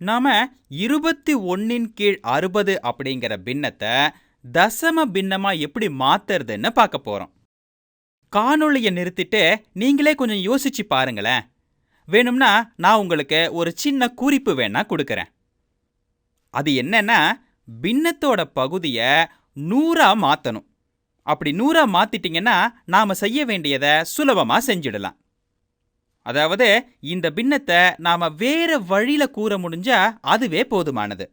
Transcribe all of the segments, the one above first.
நாம இருபத்தி ஒன்னின் கீழ் அறுபது அப்படிங்கிற பின்னத்தை தசம பின்னமா எப்படி மாத்துறதுன்னு பார்க்க போறோம். காணொளியை நிறுத்திட்டு நீங்களே கொஞ்சம் யோசிச்சு பாருங்களேன். வேணும்னா நான் உங்களுக்கு ஒரு சின்ன குறிப்பு வேணா கொடுக்கறேன். அது என்னன்னா பின்னத்தோட பகுதியை நூறா மாத்தணும். அப்படி நூறா மாத்திட்டீங்கன்னா நாம செய்ய வேண்டியதை சுலபமா செஞ்சிடலாம். அதாவது இந்த பின்னத்தை நாம் வேறு வழியில் கூற முடிஞ்சால் அதுவே போதுமானது.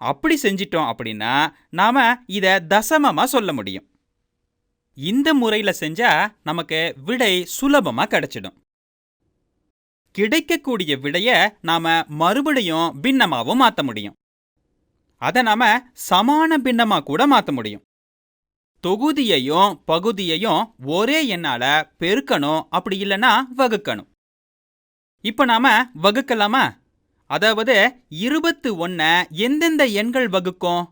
அப்படி செஞ்சிட்டோம் அப்படின்னா நாம் இதை தசமமாக சொல்ல முடியும். இந்த முறையில் செஞ்சால் நமக்கு விடை சுலபமாக கிடைச்சிடும். கிடைக்கக்கூடிய விடையை நாம் மறுபடியும் பின்னமாகவும் மாற்ற முடியும். அதை நாம் சமான பின்னமாக கூட மாற்ற முடியும். தொகுதியையும் பகுதியையும் ஒரே எண்ணால பெருக்கணும் அப்படி இல்லைன்னா வகுக்கணும். இப்போ நாம வகுக்கலாமா? அதாவது இருபத்து ஒன்ன எந்தெந்த எண்கள் வகுக்கும்?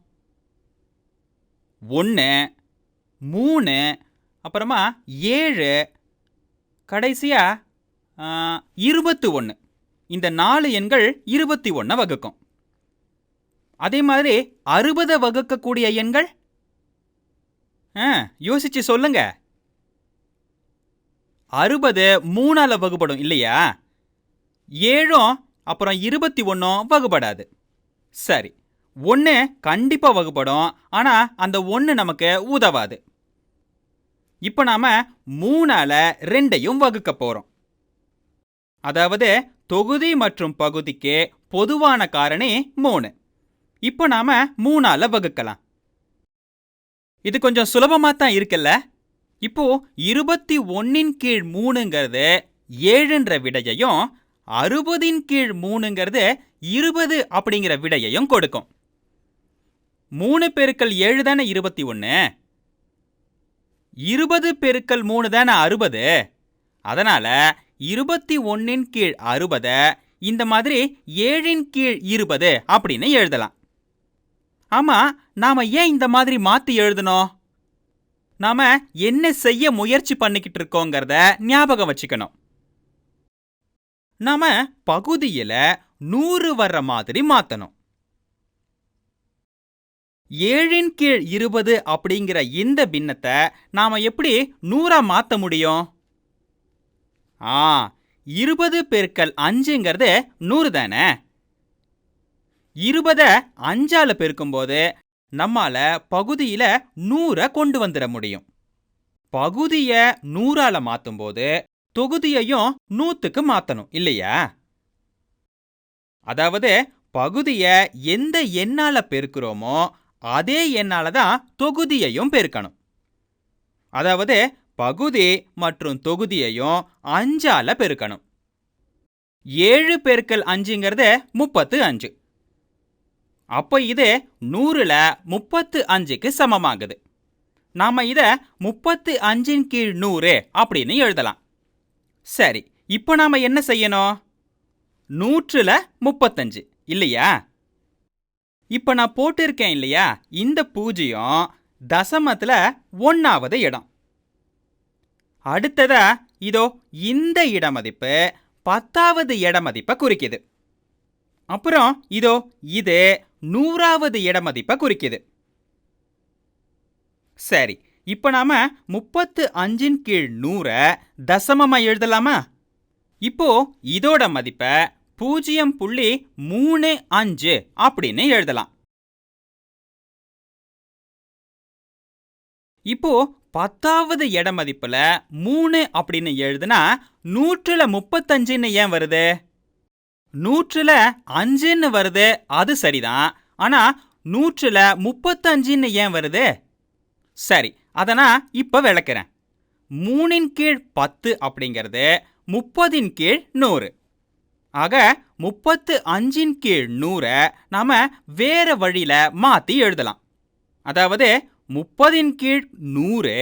ஒன்று மூணு அப்புறமா ஏழு கடைசியா இருபத்து ஒன்று இந்த நாலு எண்கள் இருபத்தி ஒன்றை வகுக்கும். அதே மாதிரி அறுபதை வகுக்கக்கூடிய எண்கள்? ஆ யோசிச்சு சொல்லுங்க. அறுபது மூணால வகுப்படும் இல்லையா? ஏழும் அப்புறம் இருபத்தி ஒன்றும் வகுப்படாது சரி ஒன்று கண்டிப்பாக வகுப்படும் ஆனால் அந்த ஒன்று நமக்கு உதவாது. இப்போ நாம் மூணால ரெண்டையும் வகுக்க போகிறோம் அதாவது தொகுதி மற்றும் பகுதிக்கு பொதுவான காரணி மூணு. இப்போ நாம் மூணால் வகுக்கலாம். இது கொஞ்சம் சுலபமாக தான் இருக்குல்ல? இப்போ இருபத்தி ஒன்னின் கீழ் மூணுங்கிறது ஏழுன்ற விடையையும் அறுபதின் கீழ் மூணுங்கிறது இருபது அப்படிங்கிற விடையையும் கொடுக்கும். மூணு பெருக்கல் ஏழு தானே இருபத்தி ஒன்று இருபது பெருக்கல் மூணு தானே அறுபது? அதனால இருபத்தி ஒன்றின் கீழ் அறுபதை இந்த மாதிரி ஏழின் கீழ் இருபது அப்படின்னு எழுதலாம். ஆமா நாம ஏன் இந்த மாதிரி மாத்தி எழுதணும் நாம என்ன செய்ய முயற்சி பண்ணிக்கிட்டு இருக்கோங்கிறத ஞாபகம் வச்சுக்கணும். நாம பகுதியில நூறு வர்ற மாதிரி மாத்தணும். ஏழின் கீழ் இருபது அப்படிங்கிற இந்த பின்னத்தை நாம எப்படி நூறா மாத்த முடியும்? ஆ இருபது பெருக்கல் அஞ்சுங்கிறது நூறு தானே? இருபத அஞ்சால பெருக்கும்போது நம்மால பகுதியில நூறை கொண்டு வந்துட முடியும். பகுதிய நூறால மாத்தும்போது தொகுதியையும் நூத்துக்கு மாத்தணும் இல்லையா? அதாவது பகுதிய எந்த எண்ணால பெருக்கிறோமோ அதே எண்ணால தான் தொகுதியையும் பெருக்கணும். அதாவது பகுதி மற்றும் தொகுதியையும் அஞ்சால பெருக்கணும். ஏழு பெருக்கல் அஞ்சுங்கிறது முப்பத்து அஞ்சு. அப்போ இது நூறுல முப்பத்து அஞ்சுக்கு சமமாகுது. நாம இதை முப்பத்து அஞ்சின் கீழ் நூறு அப்படின்னு எழுதலாம். சரி இப்போ நாம என்ன செய்யணும்? நூற்றுல முப்பத்தஞ்சு இல்லையா? இப்போ நான் போட்டிருக்கேன் இல்லையா? இந்த பூஜ்ஜியம் தசமத்தில் ஒன்றாவது இடம். அடுத்ததா இதோ இந்த இடமதிப்பு பத்தாவது இடமதிப்பை குறிக்குது. அப்புறம் இதோ இது நூறாவது இட மதிப்பை குறிக்குது. சரி இப்போ நாம முப்பத்து அஞ்சின் கீழ் நூறை தசமமா எழுதலாமா? இப்போ இதோட மதிப்பை பூஜ்ஜியம் புள்ளி மூணு அஞ்சு அப்படின்னு எழுதலாம். இப்போ பத்தாவது இட மதிப்பில் மூணு அப்படின்னு எழுதுனா நூற்றுல முப்பத்தஞ்சுன்னு ஏன் வருது? நூற்றுல அஞ்சுன்னு வருது அது சரிதான். ஆனால் நூற்றுல முப்பத்தஞ்சுன்னு ஏன் வருது? சரி அதை நான் இப்போ விளக்குறேன். மூணின் கீழ் பத்து அப்படிங்கிறது முப்பதின் கீழ் நூறு. ஆக முப்பத்து அஞ்சின் கீழ் நூறை நாம வேற வழியில மாற்றி எழுதலாம். அதாவது முப்பதின் கீழ் நூறு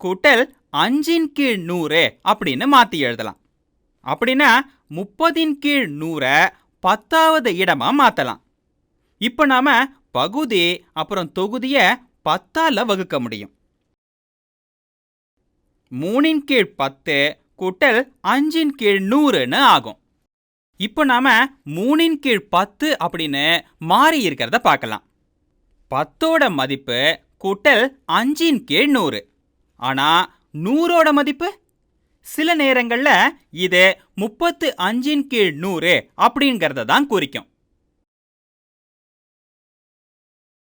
கூட்டல் அஞ்சின் கீழ் நூறு அப்படின்னு மாற்றி எழுதலாம். அப்படின்னா முப்பதின் கீழ் நூறை பத்தாவது இடமா மாத்தலாம். இப்போ நாம பகுதி அப்புறம் தொகுதிய பத்தால வகுக்க முடியும். மூணின் கீழ் பத்து கூட்டல் அஞ்சின் கீழ் நூறுன்னு ஆகும். இப்போ நாம மூணின் கீழ் பத்து அப்படின்னு மாறி இருக்கிறத பார்க்கலாம். பத்தோட மதிப்பு கூட்டல் அஞ்சின் கீழ் நூறு. ஆனா நூறோட மதிப்பு சில நேரங்கள்ல இது முப்பத்து அஞ்சின் கீழ் நூறு அப்படிங்கிறத தான் குறிக்கும்.